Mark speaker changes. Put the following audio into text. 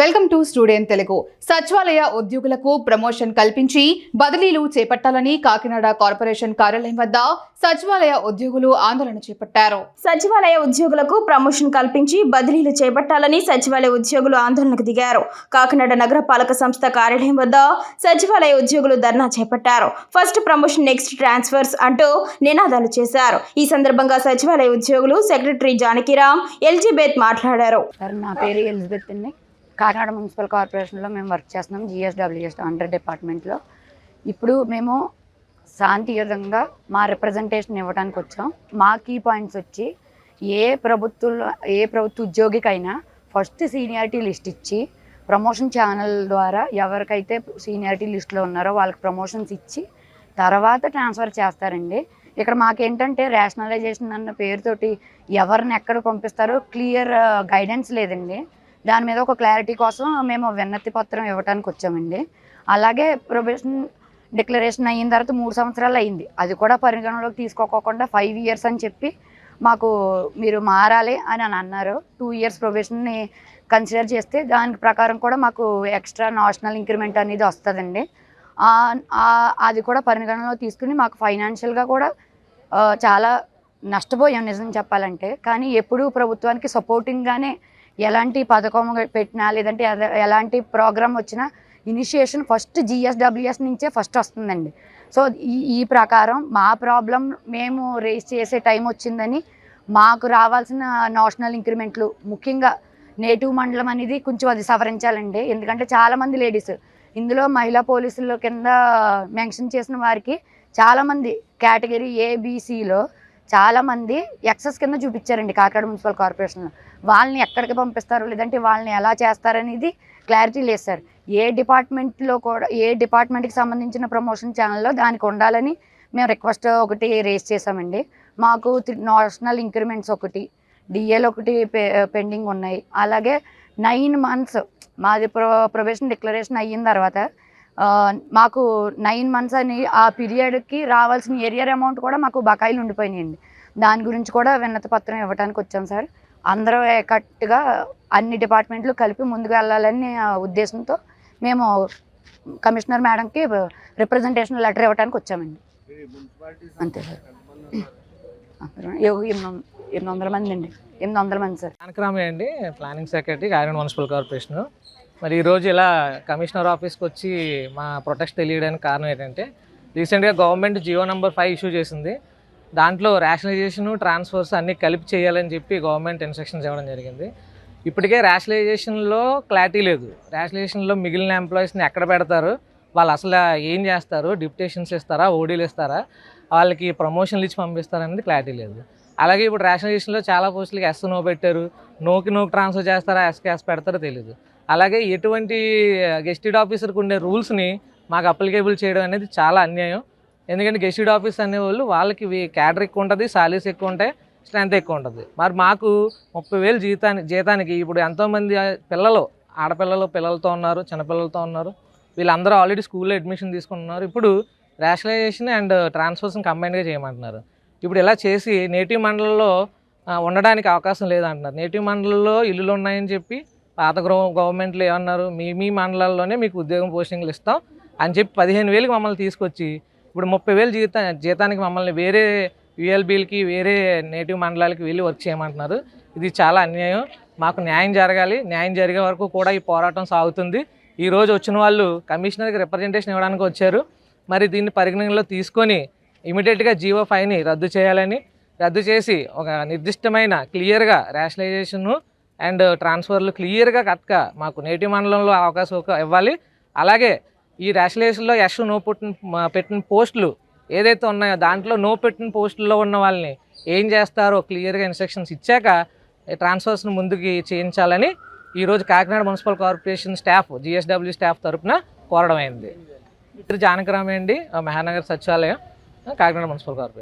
Speaker 1: Welcome to స్టూడియన్ Telugu. సచివాలయ ఉద్యోగులకు promotion కల్పించి బదిలీలు చేపట్టాలని కాకినాడ కార్పొరేషన్ కార్యాలయం వద్ద సచివాలయ ఉద్యోగులు ఆందోళన చేపట్టారు.
Speaker 2: సచివాలయ ఉద్యోగులకు ప్రమోషన్ కల్పించి బదిలీలు చేపట్టాలని సచివాలయ ఉద్యోగులు ఆందోళనకు దిగారు. కాకినాడ నగర పాలక సంస్థ కార్యాలయం వద్ద సచివాలయ ఉద్యోగులు ధర్నా చేపట్టారు. ఫస్ట్ ప్రమోషన్ నెక్స్ట్ ట్రాన్స్ఫర్స్ అంటూ నినాదాలు చేశారు. ఈ సందర్భంగా సచివాలయ ఉద్యోగులు సెక్రటరీ జానకిరామ్ ఎల్జీబెత్ మాట్లాడారు.
Speaker 3: నా పేరు ఎలిజబెత్ అండి కాకినాడ మున్సిపల్ కార్పొరేషన్లో మేము వర్క్ చేస్తున్నాం జిఎస్డబ్ల్యూఎస్ అండర్ డిపార్ట్మెంట్లో ఇప్పుడు మేము శాంతియుతంగా మా రిప్రజెంటేషన్ ఇవ్వడానికి వచ్చాం. మా కీ పాయింట్స్ వచ్చి ఏ ప్రభుత్వంలో ఏ ప్రభుత్వ ఉద్యోగికైనా ఫస్ట్ సీనియారిటీ లిస్ట్ ఇచ్చి ప్రమోషన్ ఛానల్ ద్వారా ఎవరికైతే సీనియారిటీ లిస్ట్లో ఉన్నారో వాళ్ళకి ప్రమోషన్స్ ఇచ్చి తర్వాత ట్రాన్స్ఫర్ చేస్తారండి. ఇక్కడ మాకేంటంటే రేషనలైజేషన్ అన్న పేరుతోటి ఎవరిని ఎక్కడ పంపిస్తారో క్లియర్ గైడెన్స్ uh, లేదండి. దాని మీద ఒక క్లారిటీ కోసం మేము విన్నతి పత్రం ఇవ్వడానికి వచ్చామండి. అలాగే ప్రొబేషన్ డిక్లరేషన్ అయిన తర్వాత మూడు సంవత్సరాలు అయింది. అది కూడా పరిగణలోకి తీసుకోకుండా ఫైవ్ ఇయర్స్ అని చెప్పి మాకు మీరు మారాలి అని అని అన్నారు. టూ ఇయర్స్ ప్రొబేషన్ని కన్సిడర్ చేస్తే దాని ప్రకారం కూడా మాకు ఎక్స్ట్రా నేషనల్ ఇంక్రిమెంట్ అనేది వస్తుందండి. అది కూడా పరిగణనలో తీసుకుని మాకు ఫైనాన్షియల్గా కూడా చాలా నష్టపోయాం నిజం చెప్పాలంటే. కానీ ఎప్పుడూ ప్రభుత్వానికి సపోర్టింగ్గానే ఎలాంటి పథకం పెట్టినా లేదంటే ఎలాంటి ప్రోగ్రామ్ వచ్చినా ఇనిషియేషన్ ఫస్ట్ జిఎస్డబ్ల్యూఎస్ నుంచే ఫస్ట్ వస్తుందండి. సో ఈ ఈ ప్రకారం మా ప్రాబ్లం మేము రేస్ చేసే టైం వచ్చిందని మాకు రావాల్సిన నేషనల్ ఇంక్రిమెంట్లు ముఖ్యంగా నేటివ్ మండలం అనేది కొంచెం అది సవరించాలండి. ఎందుకంటే చాలామంది లేడీస్ ఇందులో మహిళా పోలీసుల కింద మెన్షన్ చేసిన వారికి చాలామంది కేటగిరీ ఏబిసిలో చాలామంది ఎక్సెస్ కింద చూపించారండి కాకినాడ మున్సిపల్ కార్పొరేషన్లో వాళ్ళని ఎక్కడికి పంపిస్తారు? లేదంటే వాళ్ళని ఎలా చేస్తారనేది క్లారిటీ లేదు సార్. ఏ డిపార్ట్మెంట్లో కూడా ఏ డిపార్ట్మెంట్కి సంబంధించిన ప్రమోషన్ ఛానల్లో దానికి ఉండాలని మేము రిక్వెస్ట్ ఒకటి రేస్ చేసామండి మాకు నేషనల్ ఇంక్రిమెంట్స్ ఒకటి డిఏలు ఒకటి పెండింగ్ ఉన్నాయి. అలాగే నైన్ మంత్స్ మాది ప్రొ ప్రొబేషన్ డిక్లరేషన్ అయిన తర్వాత మాకు నైన్ మంత్స్ అని ఆ పీరియడ్కి రావాల్సిన ఏరియర్ అమౌంట్ కూడా మాకు బకాయిలు ఉండిపోయినాయండి. దాని గురించి కూడా విన్నత పత్రం ఇవ్వడానికి వచ్చాం సార్. అందరూ ఏకట్టుగా అన్ని డిపార్ట్మెంట్లు కలిపి ముందుకు వెళ్ళాలని ఆ ఉద్దేశంతో మేము కమిషనర్ మేడంకి రిప్రజెంటేషన్ లెటర్ ఇవ్వడానికి వచ్చామండి. అంతే సార్. ఎనిమిది ఎనిమిది వందల మంది అండి. ఎనిమిది వందల మంది సార్.
Speaker 4: కనకరామయ్య అండి planning secretary Kakinada municipal corporation. మరి ఈరోజు ఇలా కమిషనర్ ఆఫీస్కి వచ్చి మా ప్రొటెస్ట్ తెలియడానికి కారణం ఏంటంటే రీసెంట్గా government G O number five issue చేసింది. దాంట్లో రేషనలైజేషన్ ట్రాన్స్ఫర్స్ అన్నీ కలిపి చేయాలని చెప్పి గవర్నమెంట్ ఇన్స్ట్రక్షన్స్ ఇవ్వడం జరిగింది. ఇప్పటికే రేషనలైజేషన్లో క్లారిటీ లేదు. రేషనలైజేషన్లో మిగిలిన ఎంప్లాయీస్ని ఎక్కడ పెడతారు? వాళ్ళు అసలు ఏం చేస్తారు? డిప్యుటేషన్స్ ఇస్తారా? ఓడీలు ఇస్తారా? వాళ్ళకి ప్రమోషన్లు ఇచ్చి పంపిస్తారనేది క్లారిటీ లేదు. అలాగే ఇప్పుడు రేషనలైజేషన్లో చాలా పోస్టులకి ఎస్ నో పెట్టారు. నోకి నోకి ట్రాన్స్ఫర్ చేస్తారా? ఎస్కి ఎస్ పెడతారో తెలియదు అలాగే ఎటువంటి గెస్టెడ్ ఆఫీసర్కి ఉండే రూల్స్ని మాకు అప్లికేబుల్ చేయడం అనేది చాలా అన్యాయం. ఎందుకంటే గెస్టెడ్ ఆఫీస్ అనేవాళ్ళు వాళ్ళకి క్యాడర్ ఎక్కువ ఉంటుంది సాలరీస్ ఎక్కువ ఉంటాయి స్ట్రెంత్ ఎక్కువ ఉంటుంది. మరి మాకు ముప్పై వేలు జీతానికి జీతానికి ఇప్పుడు ఎంతోమంది పిల్లలు ఆడపిల్లలు పిల్లలతో ఉన్నారు చిన్నపిల్లలతో ఉన్నారు వీళ్ళందరూ ఆల్రెడీ స్కూల్లో అడ్మిషన్ తీసుకుంటున్నారు. ఇప్పుడు రేషనలైజేషన్ అండ్ ట్రాన్స్ఫర్స్ని కంబైన్గా చేయమంటున్నారు. ఇప్పుడు ఇలా చేసి నేటివ్ మండలంలో ఉండడానికి అవకాశం లేదంటున్నారు. నేటివ్ మండలంలో ఇల్లులు ఉన్నాయని చెప్పి పాత గవర్నమెంట్లు ఏమన్నారు? మీ మీ మండలాల్లోనే మీకు ఉద్యోగం పోస్టింగ్లు ఇస్తాం అని చెప్పి పదిహేను వేలకి మమ్మల్ని తీసుకొచ్చి ఇప్పుడు ముప్పై వేలు జీతా జీతానికి మమ్మల్ని వేరే యుఎల్బీలకి వేరే నేటివ్ మండలాలకి వెళ్ళి వర్క్ చేయమంటున్నారు. ఇది చాలా అన్యాయం. మాకు న్యాయం జరగాలి. న్యాయం జరిగే వరకు కూడా ఈ పోరాటం సాగుతుంది. ఈరోజు వచ్చిన వాళ్ళు కమిషనర్కి రిప్రజెంటేషన్ ఇవ్వడానికి వచ్చారు. మరి దీన్ని పరిగణనలో తీసుకొని ఇమీడియట్గా జీవో ఫైవ్ని రద్దు చేయాలని రద్దు చేసి ఒక నిర్దిష్టమైన క్లియర్గా రేషనలైజేషను అండ్ ట్రాన్స్ఫర్లు క్లియర్గా కట్క మాకు నేటివ్ మండలంలో అవకాశం ఇవ్వాలి. అలాగే ఈ రేషనలైజేషన్లో యష్ నో పుట్టిన పెట్టిన పోస్టులు ఏదైతే ఉన్నాయో దాంట్లో నో పెట్టిన పోస్టుల్లో ఉన్న వాళ్ళని ఏం చేస్తారో క్లియర్గా ఇన్స్ట్రక్షన్స్ ఇచ్చాక ట్రాన్స్ఫర్స్ను ముందుకి చేయించాలని ఈరోజు Kakinada municipal corporation staff GSW staff తరఫున కోరడం అయింది ఇద్దరు జానకరామే అండి మహానగర్ సచివాలయం కాకినాడ మున్సిపల్ కార్పొరేషన్.